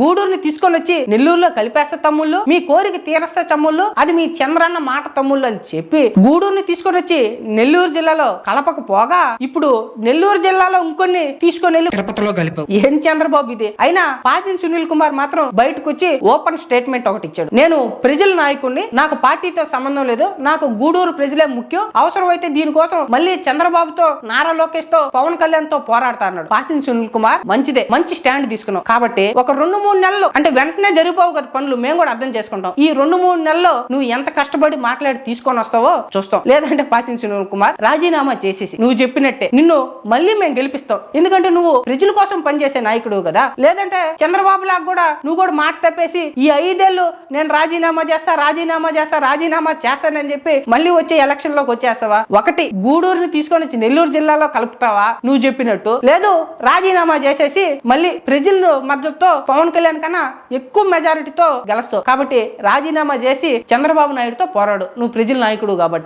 గూడూరుని తీసుకొని వచ్చి నెల్లూరులో కలిపేస్తా తమ్ముళ్ళు మీ కోరిక తీరస్తా తమ్ముళ్ళు అది మీ చంద్రన్న మాట తమ్ముళ్ళు అని చెప్పి గూడూరుని తీసుకొని వచ్చి నెల్లూరు జిల్లాలో కలపకపోగా ఇప్పుడు నెల్లూరు జిల్లాలో ఇంకొన్ని తీసుకొని వెళ్ళి తిరుపతిలో కలిపావు. ఏం చంద్రబాబు ఇది? అయినా పాజిన్ సునీల్ కుమార్ మాత్రం బయటకు వచ్చి ఓపెన్ స్టేట్మెంట్ ఒకటి ఇచ్చాడు. నేను ప్రజల నాయకుడిని నాకు పార్టీతో సంబంధం లేదు నాకు గూడూరు ప్రజలే ముఖ్యం అవసరమైతే దీనికోసం మళ్ళీ చంద్రబాబుతో నారా లోకేష్తో పవన్ కళ్యాణ్తో పోరాడతా అన్నాడు. పాసిన్ సునీల్ కుమార్ మంచిదే మంచి స్టాండ్ తీసుకున్నాం కాబట్టి ఒక రెండు మూడు నెలలు అంటే వెంటనే జరిగిపోవు కదా పనులు. మేము కూడా అర్థం చేసుకుంటాం. ఈ రెండు మూడు నెలల్లో నువ్వు ఎంత కష్టపడి మాట్లాడి తీసుకొని వస్తావో చూస్తాం. లేదంటే పాసిన్ సునీల్ కుమార్ రాజీనామా చేసేసి నువ్వు చెప్పినట్టే. నిన్ను మళ్ళీ మేము గెలిపిస్తాం. ఎందుకంటే నువ్వు ప్రజల కోసం పనిచేసే నాయకుడు కదా. లేదంటే చంద్రబాబు లాగా కూడా నువ్వు కూడా మాట తప్పేసి ఈ ఐదేళ్ళు నేను రాజీనామా చేస్తా రాజీనామా చేస్తా రాజీనామా చేస్తానని చెప్పి మళ్ళీ వచ్చే ఎలక్షన్లోకి వచ్చేస్తావా? ఒకటి గూడూరుని తీసుకొని వచ్చి నెల్లూరు జిల్లాలో కలుపుతావా? నువ్వు చెప్పినట్టు. లేదు రాజీనామా చేసేసి మళ్ళీ ప్రజల మద్దతుతో పవన్ కళ్యాణ్ కన్నా ఎక్కువ మెజారిటీతో గెలుస్తావు. కాబట్టి రాజీనామా చేసి చంద్రబాబు నాయుడుతో పోరాడు. నువ్వు ప్రజల నాయకుడు కాబట్టి.